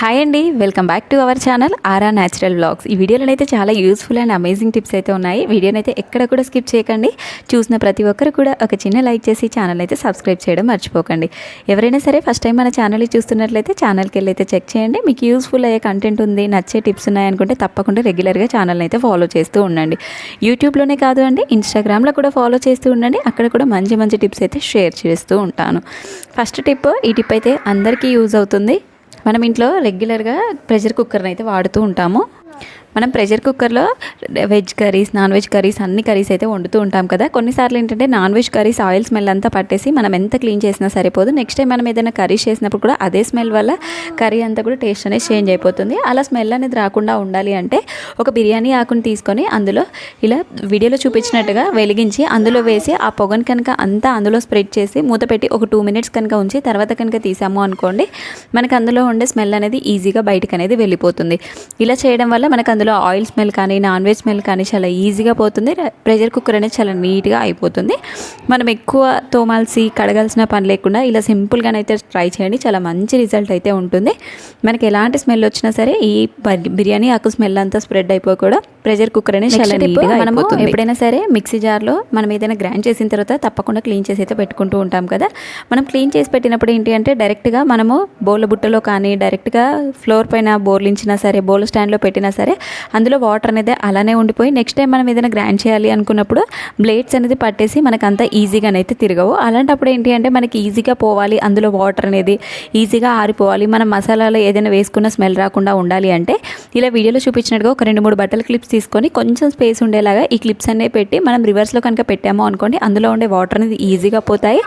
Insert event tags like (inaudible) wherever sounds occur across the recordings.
Hi అండి welcome back to our channel Aara natural blogs ఈ వీడియోలో అయితే చాలా యూస్ఫుల్ అండ్ అమేజింగ్ టిప్స్ అయితే ఉన్నాయి. వీడియోని అయితే ఎక్కడ కూడా స్కిప్ చేయకండి. చూసిన ప్రతి ఒక్కరు కూడా ఒక చిన్న లైక్ చేసి ఛానల్ అయితే సబ్స్క్రైబ్ చేయడం మర్చిపోకండి. ఎవరైనా సరే ఫస్ట్ టైం మన ఛానల్ చూస్తున్నట్లయితే ఛానల్కి వెళ్ళి అయితే చెక్ చేయండి. మీకు యూస్ఫుల్ అయ్యే కంటెంట్ ఉంది నచ్చే టిప్స్ ఉన్నాయనుకుంటే తప్పకుండా రెగ్యులర్గా ఛానల్ అయితే ఫాలో చేస్తూ ఉండండి. యూట్యూబ్లోనే కాదు అండి ఇన్స్టాగ్రామ్లో కూడా ఫాలో చేస్తూ ఉండండి. అక్కడ కూడా మంచి మంచి టిప్స్ అయితే షేర్ చేస్తూ ఉంటాను. ఫస్ట్ టిప్ ఈ టిప్ అయితే అందరికీ యూజ్ అవుతుంది. మనం ఇంట్లో రెగ్యులర్గా ప్రెషర్ కుక్కర్ని అయితే వాడుతూ ఉంటాము. మనం ప్రెషర్ కుక్కర్లో veg curries non veg curries అన్ని కర్రీస్ అయితే వండుతూ ఉంటాం కదా. కొన్నిసార్లు ఏంటంటే non veg curries oil smell అంతా పట్టేసి మనం ఎంత క్లీన్ చేసినా సరిపోదు. నెక్స్ట్ టైం మనం ఏదైనా కర్రీస్ చేసినప్పుడు కూడా అదే స్మెల్ వల్ల కర్రీ అంతా కూడా టేస్ట్ అనేది చేంజ్ అయిపోతుంది. అలా స్మెల్ అనేది రాకుండా ఉండాలి అంటే ఒక బిర్యానీ ఆకుని తీసుకొని అందులో ఇలా వీడియోలో చూపించినట్టుగా వెలిగించి అందులో వేసి ఆ పొగను కనుక అంతా అందులో స్ప్రెడ్ చేసి మూత పెట్టి ఒక టూ మినిట్స్ కనుక ఉంచి తర్వాత కనుక తీసాము అనుకోండి మనకు అందులో ఉండే స్మెల్ అనేది ఈజీగా బయటకు అనేది వెళ్ళిపోతుంది. ఇలా చేయడం వల్ల మనకు అందులో ఆయిల్ స్మెల్ కానీ నాన్ వెజ్ స్మెల్ కానీ చాలా ఈజీగా పోతుంది. ప్రెషర్ కుక్కర్ అనేది చాలా నీట్గా అయిపోతుంది. మనం ఎక్కువ తోమాల్సి కడగాల్సిన పని లేకుండా ఇలా సింపుల్గానైతే ట్రై చేయండి. చాలా మంచి రిజల్ట్ అయితే ఉంటుంది. మనకి ఎలాంటి స్మెల్ వచ్చినా సరే ఈ బర్- బిర్యానీ ఆకు స్మెల్ అంతా స్ప్రెడ్ అయిపోయి కూడా ప్రెషర్ కుక్కర్ అనేది చాలా నీట్గా మనము ఎప్పుడైనా సరే మిక్సీ జార్లో మనం ఏదైనా గ్రైండ్ చేసిన తర్వాత తప్పకుండా క్లీన్ చేసి అయితే పెట్టుకుంటూ ఉంటాం కదా. మనం క్లీన్ చేసి పెట్టినప్పుడు ఏంటి అంటే డైరెక్ట్గా మనము బౌల్ బుట్టలో కానీ డైరెక్ట్గా ఫ్లోర్ పైన బోర్లించినా సరే బౌల్ స్టాండ్లో పెట్టినా సరే అందులో వాటర్ అనేది అలానే ఉండిపోయి నెక్స్ట్ టైం మనం ఏదైనా గ్రైండ్ చేయాలి అనుకున్నప్పుడు బ్లేడ్స్ అనేది పట్టేసి మనకు అంత ఈజీగానైతే తిరగవు. అలాంటప్పుడు ఏంటి అంటే మనకి ఈజీగా పోవాలి అందులో వాటర్ అనేది ఈజీగా ఆరిపోవాలి. మనం మసాలాలో ఏదైనా వేసుకున్న స్మెల్ రాకుండా ఉండాలి అంటే ఇలా వీడియోలో చూపించినట్టుగా ఒక రెండు మూడు బట్టల క్లిప్స్ తీసుకొని కొంచెం స్పేస్ ఉండేలాగా ఈ క్లిప్స్ అన్నీ పెట్టి మనం రివర్స్లో కనుక పెట్టాము అనుకోండి అందులో ఉండే వాటర్ అనేది ఈజీగా పోతాయి.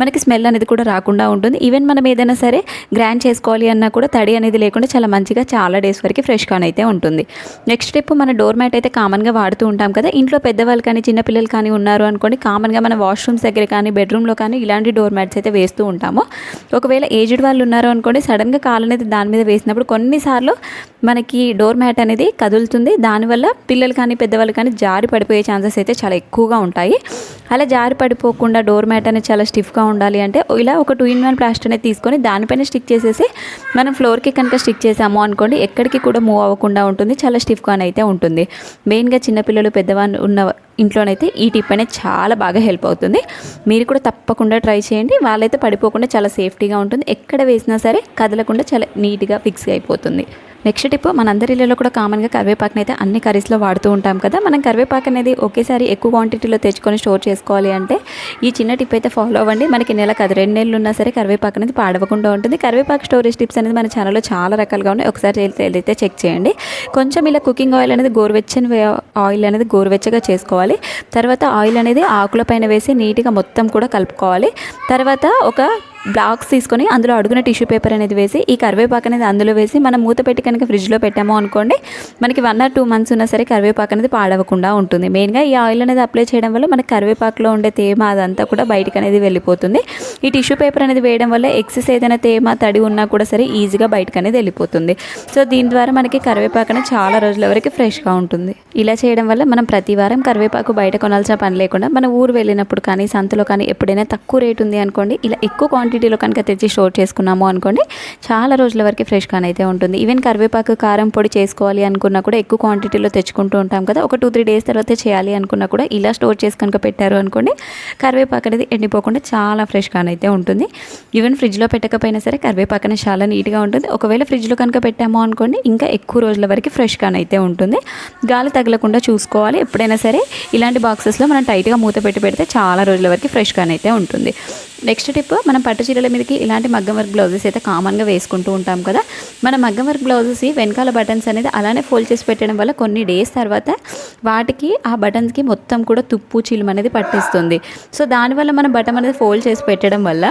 మనకి స్మెల్ అనేది కూడా రాకుండా ఉంటుంది. ఈవెన్ మనం ఏదైనా సరే గ్రైండ్ చేసుకోవాలి అన్నా కూడా తడి అనేది లేకుండా చాలా మంచిగా చాలా డేస్ వరకు ఫ్రెష్గా అయితే ఉంటుంది. నెక్స్ట్ స్టెప్ మన డోర్ మ్యాట్ అయితే కామన్గా వాడుతూ ఉంటాం కదా. ఇంట్లో పెద్దవాళ్ళు కానీ చిన్నపిల్లలు కానీ ఉన్నారు అనుకోండి కామన్గా మన వాష్రూమ్స్ దగ్గర కానీ బెడ్రూమ్లో కానీ ఇలాంటి డోర్ మ్యాట్స్ అయితే వేస్తూ ఉంటాము. ఒకవేళ ఏజ్డ్ వాళ్ళు ఉన్నారు అనుకోండి సడన్గా కాలు అనేది దాని మీద వేసినప్పుడు కొన్నిసార్లు మనకి డోర్ మ్యాట్ అనేది కదులుతుంది. దానివల్ల పిల్లలు కానీ పెద్దవాళ్ళు కానీ జారి పడిపోయే ఛాన్సెస్ అయితే చాలా ఎక్కువగా ఉంటాయి. అలా జారి పడిపోకుండా డోర్ మ్యాట్ అనేది చాలా స్టిఫ్గా ఉండాలి అంటే ఇలా ఒక టూ ఇన్ వన్ ప్లాస్టర్ అనేది తీసుకొని దానిపైన స్టిక్ చేసేసి మనం ఫ్లోర్కి కనుక స్టిక్ చేసాము అనుకోండి ఎక్కడికి కూడా మూవ్ అవ్వకుండా ఉంటుంది. చాలా స్టిఫ్గా అయితే ఉంటుంది. మెయిన్గా చిన్నపిల్లలు పెద్దవాళ్ళు ఉన్న ఇంట్లోనైతే ఈ టిప్ అనేది చాలా బాగా హెల్ప్ అవుతుంది. మీరు కూడా తప్పకుండా ట్రై చేయండి. వాళ్ళైతే పడిపోకుండా చాలా సేఫ్టీగా ఉంటుంది. ఎక్కడ వేసినా సరే కదలకుండా చాలా నీట్గా ఫిక్స్ అయిపోతుంది. నెక్స్ట్ టిప్ మనందరి ఇళ్ళలో కూడా కామన్గా కరివేపాకుని అయితే అన్ని కర్రీస్లో వాడుతూ ఉంటాం కదా. మనం కరివేపాకు అనేది ఒకేసారి ఎక్కువ క్వాంటిటీలో తెచ్చుకొని స్టోర్ చేసుకోవాలి అంటే ఈ చిన్న టిప్ అయితే ఫాలో అవ్వండి. మనకి నెల కాదు రెండు నెలలు ఉన్నా సరే కరివేపాకు అనేది పాడవకుండా ఉంటుంది. కరివేపాకు స్టోరేజ్ టిప్స్ అనేది మన ఛానల్లో చాలా రకాలుగా ఉన్నాయి. ఒకసారి అయితే చెక్ చేయండి. కొంచెం ఇలా కుకింగ్ ఆయిల్ అనేది గోరువెచ్చని వే- ఆయిల్ అనేది గోరువెచ్చగా చేసుకోవాలి. తర్వాత ఆయిల్ అనేది ఆకుల పైన వేసి నీట్గా మొత్తం కూడా కలుపుకోవాలి. తర్వాత ఒక బ్లాక్స్ తీసుకొని అందులో అడుగున టిష్యూ పేపర్ అనేది వేసి ఈ కరివేపాకు అనేది అందులో వేసి మనం మూత పెట్టి కనుక ఫ్రిడ్జ్లో పెట్టాము అనుకోండి మనకి వన్ ఆర్ టూ మంత్స్ ఉన్నా సరే కరివేపాకు అనేది పాడవకుండా ఉంటుంది. మెయిన్గా ఈ ఆయిల్ అనేది అప్లై చేయడం వల్ల మనకి కరివేపాకులో ఉండే తేమ అదంతా కూడా బయటకు అనేది వెళ్ళిపోతుంది. ఈ టిష్యూ పేపర్ అనేది వేయడం వల్ల ఎక్సెస్ ఏదైనా తేమ తడి ఉన్నా కూడా సరే ఈజీగా బయటకు అనేది వెళ్ళిపోతుంది. సో దీని ద్వారా మనకి కరివేపాకు అనేది చాలా రోజుల వరకు ఫ్రెష్గా ఉంటుంది. ఇలా చేయడం వల్ల మనం ప్రతి వారం కరివేపాకు బయట కొనాల్సిన పని లేకుండా మన ఊరు వెళ్ళినప్పుడు కానీ సంతలో కానీ ఎప్పుడైనా తక్కువ రేట్ ఉంది అనుకోండి ఇలా ఎక్కువ క్వాంటిటీ క్వాంటిటీలో కనుక తెచ్చి స్టోర్ చేసుకున్నాము అనుకోండి చాలా రోజుల వరకు ఫ్రెష్గానే అయితే ఉంటుంది. ఈవెన్ కరివేపాకు కారం పొడి చేసుకోవాలి అనుకున్నా కూడా ఎక్కువ క్వాంటిటీలో తెచ్చుకుంటూ ఉంటాం కదా ఒక టూ త్రీ డేస్ తర్వాత చేయాలి అనుకున్నా కూడా ఇలా స్టోర్ చేసి కనుక పెట్టారు అనుకోండి కరివేపాకు అనేది ఎండిపోకుండా చాలా ఫ్రెష్గానే అయితే ఉంటుంది. ఈవెన్ ఫ్రిడ్జ్లో పెట్టకపోయినా సరే కరివేపాకు అనేది చాలా నీట్గా ఉంటుంది. ఒకవేళ ఫ్రిడ్జ్లో కనుక పెట్టాము అనుకోండి ఇంకా ఎక్కువ రోజుల వరకు ఫ్రెష్గానే అయితే ఉంటుంది. గాలి తగలకుండా చూసుకోవాలి. ఎప్పుడైనా సరే ఇలాంటి బాక్సెస్లో మనం టైట్గా మూత పెట్టి పెడితే చాలా రోజుల వరకు ఫ్రెష్గానే అయితే ఉంటుంది. నెక్స్ట్ టిప్ మనం పట్టు చీరల మీదకి ఇలాంటి మగ్గం వర్క్ బ్లౌజెస్ అయితే కామన్గా వేసుకుంటూ ఉంటాం కదా. మన మగ్గం వర్క్ బ్లౌజెస్ వెనకాల బటన్స్ అనేది అలానే ఫోల్డ్ చేసి పెట్టడం వల్ల కొన్ని డేస్ తర్వాత వాటికి ఆ బటన్స్కి మొత్తం కూడా తుప్పు చీలం అనేది పట్టేస్తుంది. సో దానివల్ల మనం బటన్ అనేది ఫోల్డ్ చేసి పెట్టడం వల్ల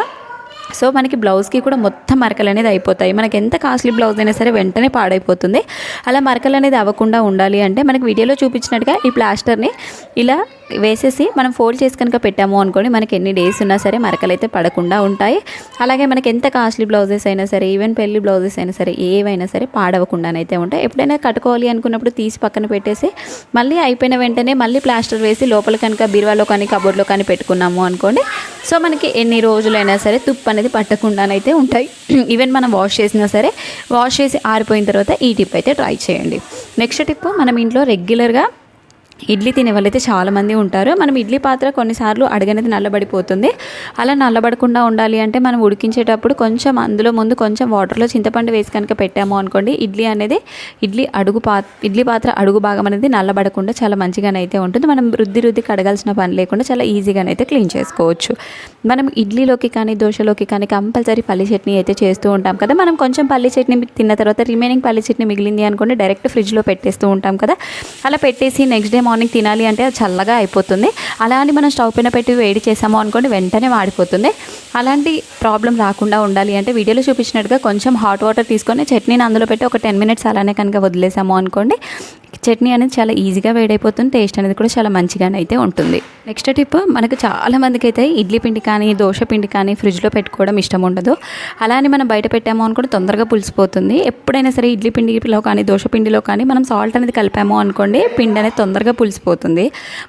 సో మనకి బ్లౌజ్కి కూడా మొత్తం మరకలు అనేది అయిపోతాయి. మనకి ఎంత కాస్ట్లీ బ్లౌజ్ అయినా సరే వెంటనే పాడైపోతుంది. అలా మరకలు అనేది అవ్వకుండా ఉండాలి అంటే మనకి వీడియోలో చూపించినట్టుగా ఈ ప్లాస్టర్ని ఇలా వేసేసి మనం ఫోల్డ్ చేసి కనుక పెట్టాము అనుకోండి మనకి ఎన్ని డేస్ ఉన్నా సరే మరకలు అయితే పడకుండా ఉంటాయి. అలాగే మనకి ఎంత కాస్ట్లీ బ్లౌజెస్ అయినా సరే ఈవెన్ పెళ్ళి బ్లౌజెస్ అయినా సరే ఏవైనా సరే పాడవకుండానైతే ఉంటాయి. ఎప్పుడైనా కట్టుకోవాలి అనుకున్నప్పుడు తీసి పక్కన పెట్టేసి మళ్ళీ అయిపోయిన వెంటనే మళ్ళీ ప్లాస్టర్ వేసి లోపల కనుక బీరువాలో కానీ కబోర్డ్లో కానీ పెట్టుకున్నాము అనుకోండి సో మనకి ఎన్ని రోజులైనా సరే తుప్పు అనేది పట్టకుండానైతే ఉంటాయి. (clears throat) ఈవెన్ మనం వాష్ చేసినా సరే వాష్ చేసి ఆరిపోయిన తర్వాత ఈ టిప్ అయితే ట్రై చేయండి. నెక్స్ట్ టిప్ మనం ఇంట్లో రెగ్యులర్గా ఇడ్లీ తినే వాళ్ళైతే చాలామంది ఉంటారు. మనం ఇడ్లీ పాత్ర కొన్నిసార్లు అడగనేది నల్లబడిపోతుంది. అలా నల్లబడకుండా ఉండాలి అంటే మనం ఉడికించేటప్పుడు కొంచెం అందులో ముందు కొంచెం వాటర్లో చింతపండు వేసి కనుక పెట్టాము అనుకోండి ఇడ్లీ అనేది ఇడ్లీ అడుగు పా ఇడ్లీ పాత్ర అడుగు భాగం అనేది నల్లబడకుండా చాలా మంచిగానైతే ఉంటుంది. మనం రుద్ది రుద్ది కడగాల్సిన పని లేకుండా చాలా ఈజీగానైతే క్లీన్ చేసుకోవచ్చు. మనం ఇడ్లీలోకి కానీ దోశలోకి కానీ కంపల్సరీ పల్లి చట్నీ అయితే చేస్తూ ఉంటాం కదా. మనం కొంచెం పల్లి చట్నీ తిన్న తర్వాత రిమైనింగ్ పల్లి చట్నీ మిగిలింది అనుకోండి డైరెక్ట్ ఫ్రిడ్జ్లో పెట్టేస్తూ ఉంటాం కదా. అలా పెట్టేసి నెక్స్ట్ డే మార్నింగ్ తినాలి అంటే అది చల్లగా అయిపోతుంది. అలా అని మనం స్టవ్ పైన పెట్టి వేడి చేసాము అనుకోండి వెంటనే వాడిపోతుంది అలాంటి ప్రాబ్లం రాకుండా ఉండాలి అంటే వీడియోలో చూపించినట్టుగా కొంచెం హాట్ వాటర్ తీసుకొని చట్నీని అందులో పెట్టి ఒక టెన్ మినిట్స్ అలానే కనుక వదిలేసాము అనుకోండి చట్నీ అనేది చాలా ఈజీగా వేడైపోతుంది టేస్ట్ అనేది కూడా చాలా మంచిగానే అయితే ఉంటుంది. నెక్స్ట్ టిప్ మనకు చాలా మందికి అయితే ఇడ్లీ పిండి కానీ దోశ పిండి కానీ ఫ్రిడ్జ్లో పెట్టుకోవడం ఇష్టం ఉండదు. అలా అని మనం బయట పెట్టాము అనుకోండి తొందరగా పులిసిపోతుంది. ఎప్పుడైనా సరే ఇడ్లీ పిండిలో కానీ దోశ పిండిలో కానీ మనం సాల్ట్ అనేది కలిపాము అనుకోండి పిండి అనేది తొందరగా పులిసిపోతుంది.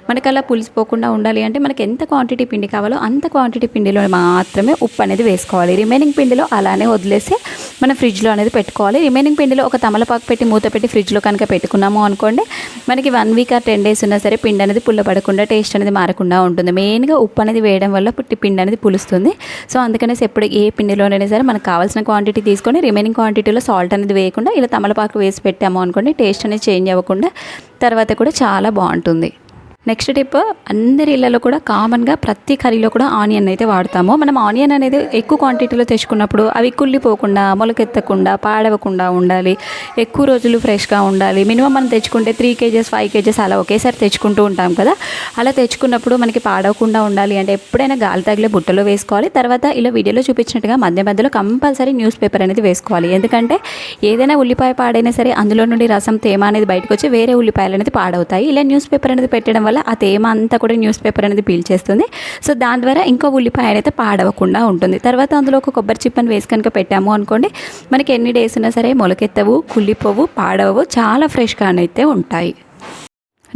మనకి అలా పులిసిపోకుండా ఉండాలి అంటే మనకి ఎంత క్వాంటిటీ పిండి కావాలో అంత క్వాంటిటీ పిండిలో మాత్రమే ఉప్పు అనేది వేసుకోవాలి. రిమైనింగ్ పిండిలో అలానే వదిలేసి మనం ఫ్రిడ్జ్లో అనేది పెట్టుకోవాలి. రిమైనింగ్ పిండిలో ఒక తమలపాకు పెట్టి మూత పెట్టి ఫ్రిడ్జ్లో కనుక పెట్టుకున్నాము అనుకోండి మనకి one week or ten days ఉన్నా సరే పిండి అనేది పుల్లబడకుండా టేస్ట్ అనేది మారకుండా ఉంటుంది. మెయిన్గా ఉప్పు అనేది వేయడం వల్ల పుట్టి పిండి అనేది పులుస్తుంది. సో అందుకనేసి ఎప్పుడు ఏ పిండిలోనైనా సరే మనకు కావాల్సిన క్వాంటిటీ తీసుకొని రిమైనింగ్ క్వాంటిటీలో సాల్ట్ అనేది వేయకుండా ఇలా తమలపాకు వేసి పెట్టాము అనుకోండి టేస్ట్ అనేది చేంజ్ అవ్వకుండా తర్వాత కూడా చాలా బాగుంటుంది. నెక్స్ట్ టిప్ అందరి ఇళ్ళలో కూడా కామన్గా ప్రతి కర్రీలో కూడా ఆనియన్ అయితే వాడతాము. మనం ఆనియన్ అనేది ఎక్కువ క్వాంటిటీలో తెచ్చుకున్నప్పుడు అవి కుళ్ళిపోకుండా మొలకెత్తకుండా పాడవకుండా ఉండాలి. ఎక్కువ రోజులు ఫ్రెష్గా ఉండాలి. మినిమం మనం తెచ్చుకుంటే త్రీ కేజెస్ ఫైవ్ కేజెస్ అలా ఒకేసారి తెచ్చుకుంటూ ఉంటాం కదా. అలా తెచ్చుకున్నప్పుడు మనకి పాడవకుండా ఉండాలి అంటే ఎప్పుడైనా గాలి తగిలే బుట్టలో వేసుకోవాలి. తర్వాత ఇలా వీడియోలో చూపించినట్టుగా మధ్య మధ్యలో కంపల్సరీ న్యూస్ పేపర్ అనేది వేసుకోవాలి. ఎందుకంటే ఏదైనా ఉల్లిపాయ పాడైనా సరే అందులో నుండి రసం తేమ అనేది బయటకు వచ్చి వేరే ఉల్లిపాయలు అనేది పాడవుతాయి. ఇలా న్యూస్ పేపర్ అనేది పెట్టడం వల్ల ఆ తేమ అంతా కూడా న్యూస్ పేపర్ అనేది పీల్చేస్తుంది. సో దాని ద్వారా ఇంకో ఉల్లిపాయ అయితే పాడవకుండా ఉంటుంది. తర్వాత అందులో ఒక కొబ్బరి చిప్పని వేసి కనుక పెట్టాము అనుకోండి మనకి ఎన్ని డేస్ ఉన్నా సరే మొలకెత్తవు కుళ్ళిపోవు పాడవవు చాలా ఫ్రెష్గా అయితే ఉంటాయి.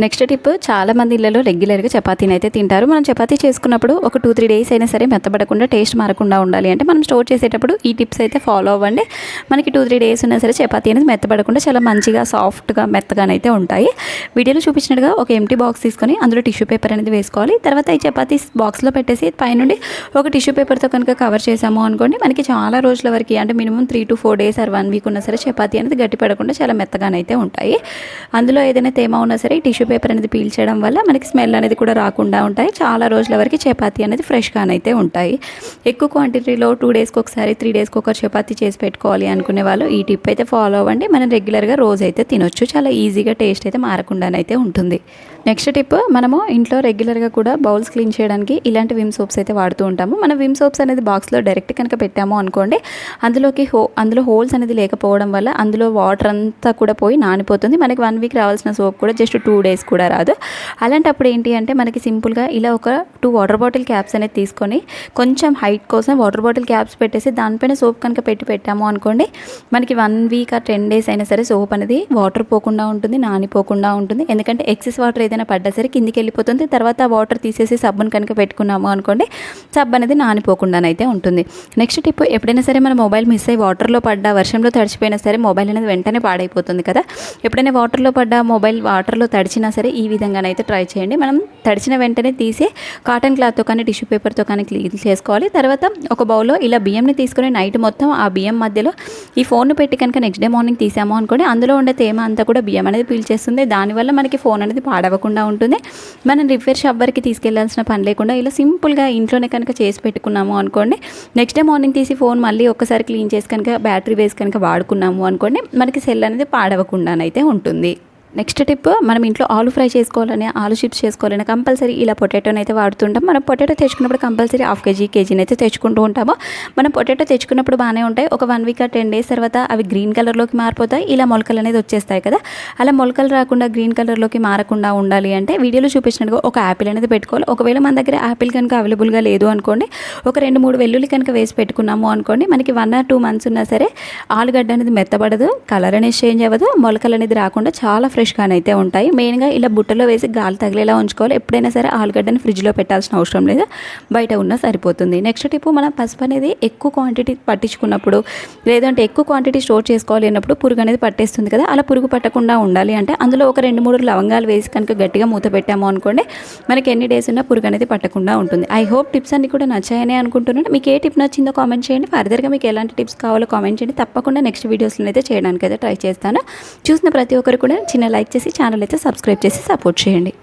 నెక్స్ట్ టిప్ చాలా మంది రెగ్యులర్గా చపాతీని అయితే తింటారు. మనం చపాతీ చేసుకున్నప్పుడు ఒక టూ త్రీ డేస్ అయినా సరే మెత్తబడకుండా టేస్ట్ మారకుండా ఉండాలి. అంటే మనం స్టోర్ చేసేటప్పుడు ఈ టిప్స్ అయితే ఫాలో అవ్వండి. మనకి టూ త్రీ డేస్ ఉన్నా సరే చపాతీ అనేది మెత్తబడకుండా చాలా మంచిగా సాఫ్ట్గా మెత్తగానైతే ఉంటాయి. వీడియోలో చూపించినట్టుగా ఒక ఎంటీ బాక్స్ తీసుకొని అందులో టిష్యూ పేపర్ అనేది వేసుకోవాలి. తర్వాత ఈ చపాతీ బాక్స్లో పెట్టేసి పైనుండి ఒక టిష్యూ పేపర్తో కనుక కవర్ చేసాము అనుకోండి మనకి చాలా రోజుల వరకు అంటే minimum three to four days or one week ఉన్నా సరే చపాతీ అనేది గట్టి పడకుండా చాలా మెత్తగానైతే ఉంటాయి. అందులో ఏదైనా తేమ ఉన్నా సరే టిష్యూ పేపర్ అనేది పీల్చడం వల్ల మనకి స్మెల్ అనేది కూడా రాకుండా ఉంటాయి. చాలా రోజుల వరకు చపాతీ అనేది ఫ్రెష్గానైతే ఉంటాయి. ఎక్కువ క్వాంటిటీలో టూ డేస్కి ఒకసారి త్రీ డేస్కి ఒక చపాతీ చేసి పెట్టుకోవాలి అనుకునే వాళ్ళు ఈ టిప్ అయితే ఫాలో అవ్వండి. మనం రెగ్యులర్గా రోజు అయితే తినొచ్చు. చాలా ఈజీగా టేస్ట్ అయితే మారకుండానైతే ఉంటుంది. నెక్స్ట్ టిప్ మనము ఇంట్లో రెగ్యులర్గా కూడా బౌల్స్ క్లీన్ చేయడానికి ఇలాంటి విమ్ సోప్స్ అయితే వాడుతూ ఉంటాము. మనం విమ్ సోప్స్ అనేది బాక్స్లో డైరెక్ట్ కనుక పెట్టాము అనుకోండి అందులోకి హో అందులో హోల్స్ అనేది లేకపోవడం వల్ల అందులో వాటర్ అంతా కూడా పోయి నానిపోతుంది. మనకి వన్ వీక్ రావాల్సిన సోప్ కూడా జస్ట్ టూ డేస్ కూడా రాదు. అలాంటప్పుడు ఏంటి అంటే మనకి సింపుల్గా ఇలా ఒక టూ వాటర్ బాటిల్ క్యాప్స్ అనేది తీసుకొని కొంచెం హైట్ కోసం వాటర్ బాటిల్ క్యాప్స్ పెట్టేసి దానిపైన సోప్ కనుక పెట్టి పెట్టాము అనుకోండి మనకి వన్ వీక్ ఆ టెన్ డేస్ అయినా సరే సోప్ అనేది వాటర్ పోకుండా ఉంటుంది నానిపోకుండా ఉంటుంది. ఎందుకంటే ఎక్సెస్ వాటర్ ఏదైనా పడ్డా సరే కిందికి వెళ్ళిపోతుంది. తర్వాత వాటర్ తీసేసి సబ్బును కనుక పెట్టుకున్నాము అనుకోండి సబ్బు అనేది నానిపోకుండానైతే ఉంటుంది. నెక్స్ట్ టిప్ ఎప్పుడైనా సరే మన మొబైల్ మిస్ అయ్యి వాటర్లో పడ్డా వర్షంలో తడిచిపోయినా సరే మొబైల్ అనేది వెంటనే పాడైపోతుంది కదా. ఎప్పుడైనా వాటర్లో పడ్డా మొబైల్ వాటర్లో తడిచినా సరే ఈ విధంగానైతే ట్రై చేయండి. మనం తడిచిన వెంటనే తీసి కాటన్ క్లాత్తో కానీ టిష్యూ పేపర్తో కానీ క్లీన్ చేసుకోవాలి. తర్వాత ఒక బౌల్లో ఇలా బియ్యంని తీసుకొని నైట్ మొత్తం ఆ బియ్యం మధ్యలో ఈ ఫోన్ను పెట్టి కనుక నెక్స్ట్ డే మార్నింగ్ తీసాము అనుకోండి అందులో ఉండే తేమ అంతా కూడా బియ్యం అనేది పీల్చేస్తుంది. దానివల్ల మనకి ఫోన్ అనేది పాడవకుండా ఉంటుంది. మనం రిపేర్ షాప్ వరకు తీసుకెళ్ళాల్సిన పని లేకుండా ఇలా సింపుల్గా ఇంట్లోనే కనుక చేసి పెట్టుకున్నాము అనుకోండి. నెక్స్ట్ డే మార్నింగ్ తీసి ఫోన్ మళ్ళీ ఒక్కసారి క్లీన్ చేసి కనుక బ్యాటరీ వేసి కనుక వాడుకున్నాము అనుకోండి మనకి సెల్ అనేది పాడవకుండానైతే ఉంటుంది. నెక్స్ట్ టిప్ మనం ఇంట్లో ఆలు ఫ్రై చేసుకోవాలని ఆలు చిప్స్ చేసుకోవాలని కంపల్సరీ ఇలా పొటాటోని అయితే వాడుతుంటాం. మనం పొటాటో తెచ్చుకున్నప్పుడు కంపల్సరీ హాఫ్ కేజీ కేజీని అయితే తెచ్చుకుంటూ ఉంటాము. మనం పొటాటో తెచ్చుకున్నప్పుడు బాగానే ఉంటాయి. ఒక వన్ వీక్ టెన్ డేస్ తర్వాత అవి గ్రీన్ కలర్లోకి మారిపోతాయి. ఇలా మొలకలు అనేది వచ్చేస్తాయి కదా. అలా మొలకలు రాకుండా గ్రీన్ కలర్లోకి మారకుండా ఉండాలి అంటే వీడియోలో చూపించినట్టుగా ఒక యాపిల్ అనేది పెట్టుకోవాలి. ఒకవేళ మన దగ్గర యాపిల్ కనుక అవైలబుల్గా లేదు అనుకోండి ఒక రెండు మూడు వెల్లుల్లి కనుక వేసి పెట్టుకున్నాము అనుకోండి మనకి వన్ ఆర్ టూ మంత్స్ ఉన్నా సరే ఆలుగడ్డ అనేది మెత్తబడదు కలర్ అనేది చేంజ్ అవ్వదు మొలకలు అనేది రాకుండా చాలా ఫ్రెష్ ఫ్రెష్గానే అయితే ఉంటాయి. మెయిన్గా ఇలా బుట్టలో వేసి గాలి తగిలేలా ఉంచుకోవాలి. ఎప్పుడైనా సరే ఆలుగడ్డని ఫ్రిడ్జ్లో పెట్టాల్సిన అవసరం లేదు. బయట ఉన్నా సరిపోతుంది. నెక్స్ట్ టిప్ మనం పసుపు అనేది ఎక్కువ క్వాంటిటీ పట్టించుకున్నప్పుడు లేదంటే ఎక్కువ క్వాంటిటీ స్టోర్ చేసుకోవాలి అన్నప్పుడు పురుగు అనేది పట్టేస్తుంది కదా. అలా పురుగు పట్టకుండా ఉండాలి అంటే అందులో ఒక రెండు మూడు లవంగాలు వేసి కనుక గట్టిగా మూత పెట్టాము అనుకోండి మనకి ఎన్ని డేస్ ఉన్నా పురుగు అనేది పట్టకుండా ఉంటుంది. ఐ హోప్ టిప్స్ అన్ని కూడా నచ్చాయని అనుకుంటున్నాను. మీకు ఏ టిప్ నచ్చిందో కామెంట్ చేయండి. ఫర్దర్గా మీకు ఎలాంటి టిప్స్ కావాలో కామెంట్ చేయండి. తప్పకుండా నెక్స్ట్ వీడియోస్లో అయితే చేయడానికి అయితే ట్రై చేస్తాను. చూసిన ప్రతి ఒక్కరు కూడా చిన్న లైక్ చేసి ఛానల్ అయితే సబ్స్క్రైబ్ చేసి సపోర్ట్ చేయండి.